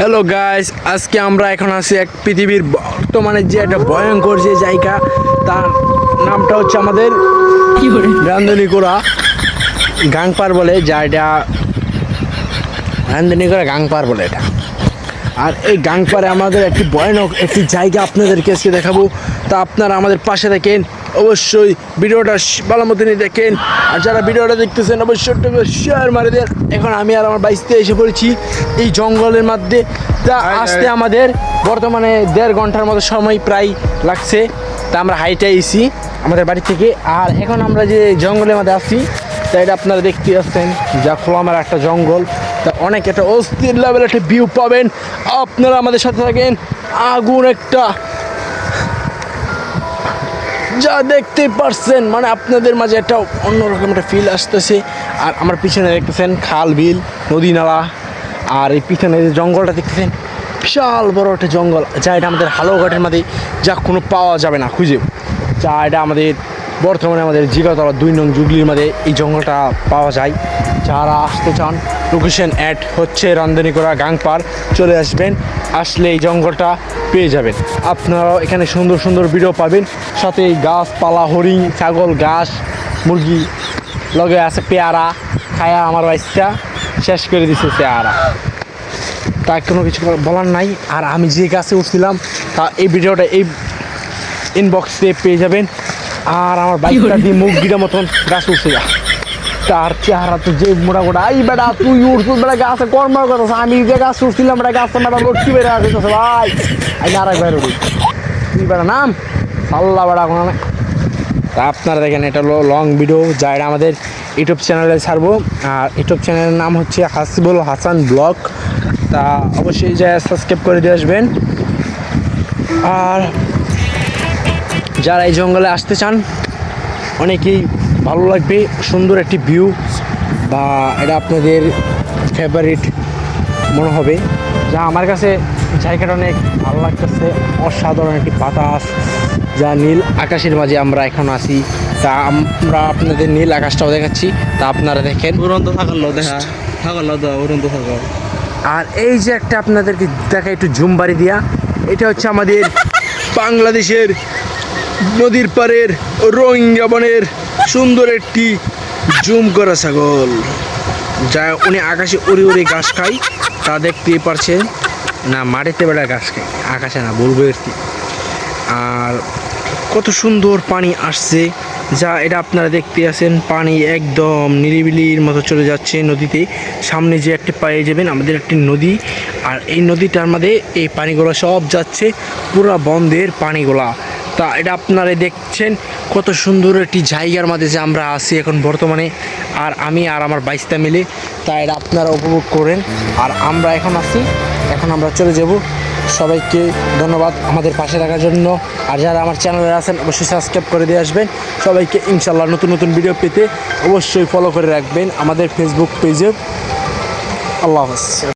Hello guys আজকে আমরা এখন আছি এক পৃথিবীর বর্তমানে যে একটা ভয়ঙ্কর যে জায়গা তার নামটা হচ্ছে আমাদের রান্ধনিকোড়া। গাংপার বলে যা এটা রান্ধনিকোড়া গাংপার বলে এটা। আর এই গাংপারে আমাদের একটি ভয়ানক একটি জায়গা আপনাদেরকে আজকে দেখাবো। তা আপনারা আমাদের পাশে থাকেন। অবশ্যই ভিডিওটা ভালো মতনই দেখেন। আর যারা ভিডিওটা দেখতেছেন অবশ্যই শেয়ার মারে দেন। এখন আমি আর আমার বাইসতে এসে পড়েছি এই জঙ্গলের মধ্যে। তা আসতে আমাদের বর্তমানে দেড় ঘণ্টার মতো সময় প্রায় লাগছে। তা আমরা হাইটে এসি আমাদের বাড়ি থেকে। আর এখন আমরা যে জঙ্গলের মধ্যে আসছি তা এটা আপনারা দেখতে পাচ্ছেন যা খোলামার একটা জঙ্গল। তা অনেক একটা অস্থির লেভেল একটা ভিউ পাবেন। আপনারা আমাদের সাথে থাকেন। আগুন একটা যা দেখতে পারছেন মানে আপনাদের মাঝে একটা অন্যরকম একটা ফিল আসতেছে। আর আমার পিছনে দেখতেছেন খাল, বিল, নদী, নালা। আর এই পিছনে যে জঙ্গলটা দেখতেছেন, বিশাল বড় একটা জঙ্গল। যা এটা আমাদের হালুয়াঘাটের মাঝে যা কোনো পাওয়া যাবে না, খুঁজে। যা এটা আমাদের বর্তমানে আমাদের জিগাতলা দুই নং জুগলির মধ্যে এই জঙ্গলটা পাওয়া যায়। যারা আসতে চান লোকেশন অ্যাড হচ্ছে রান্ধনি করা গাংপার চলে আসবেন, আসলে এই জঙ্গলটা পেয়ে যাবেন। আপনারাও এখানে সুন্দর সুন্দর ভিডিও পাবেন। সাথে গাছপালা হরিণ, ছাগল, ঘাস, মুরগি, লগে আছে পেয়ারা, খায়া আমার বাইসটা শেষ করে দিছে পেয়ারা। তা কোনো কিছু বলার নাই। আর আমি যে গাছে উঠছিলাম, তা এই ভিডিওটা এই ইনবক্সে পেয়ে যাবেন। আর আমার বাইকটা দিয়ে মুখ গিরা মতন গাছ উঠছে। যা তার চেহারা তো যে মোটা মোটা এই বেটা তুই উঠছিস বেটা গাছে কর্মার কথা আমি যে গাছ উঠছিলাম বেটা গাছ বেটা লটকি বেড়ে আসতেছে ভাই। আমি আর এক ভাই উঠি। তুই বেটা নাম? আল্লাহ বেটা কোনো না তা আপনারা দেখেন এটা হলো লং ভিডিও যা এটা আমাদের ইউটিউব চ্যানেলে ছাড়বো। আর ইউটিউব চ্যানেলের নাম হচ্ছে হাসিবুল হাসান ব্লগ। তা অবশ্যই যা সাবস্ক্রাইব করে দিয়ে আসবেন। আর যারা এই জঙ্গলে আসতে চান অনেকেই ভালো লাগবে সুন্দর একটি ভিউ বা এটা আপনাদের ফেভারিট মনে হবে। যা আমার কাছে জায়গাটা অনেক ভালো লাগতেছে অসাধারণ একটি বাতাস যা নীল আকাশের মাঝে আমরা এখন আছি। তা আমরা আপনাদের নীল আকাশটাও দেখাচ্ছি তা আপনারা দেখেন। উড়ন্ত থাকার দেখা। থাকার তো উড়ন্ত থাকা আর এই যে একটা আপনাদেরকে দেখা একটু জুম বাড়ি দিয়া এটা হচ্ছে আমাদের বাংলাদেশের নদীর পাড়ের রোহিঙ্গা বনের সুন্দর একটি জুম করা ছাগল। যা উনি আকাশে উড়ে উড়ে ঘাস খায়, তা দেখতেই পারছেন না, মাটিতে বেড়া ঘাস খায়, আকাশে না, বলব আর কত সুন্দর পানি আসছে, যা এটা আপনারা দেখতে আছেন, পানি একদম নিরিবিলির মতো চলে যাচ্ছে নদীতে। সামনে যে একটি পায়ে যাবেন, আমাদের একটি নদী, আর এই নদীটার মধ্যে এই পানিগুলো সব যাচ্ছে, পুরো বন্ধের পানিগুলা। তা এটা আপনারা দেখছেন কত সুন্দর একটি জায়গার মাঝে যে আমরা আছি এখন বর্তমানে, আর আমি আর আমার বাইশটা মিলে, তা এটা আপনারা উপভোগ করেন। আর আমরা এখন আছি, এখন আমরা চলে যাব। সবাইকে ধন্যবাদ আমাদের পাশে থাকার জন্য। আর যারা আমার চ্যানেলে আছেন, অবশ্যই সাবস্ক্রাইব করে দিয়ে আসবেন। সবাইকে ইনশাল্লাহ নতুন নতুন ভিডিও পেতে অবশ্যই ফলো করে রাখবেন আমাদের ফেসবুক পেজে আল্লাহ হাফেজ।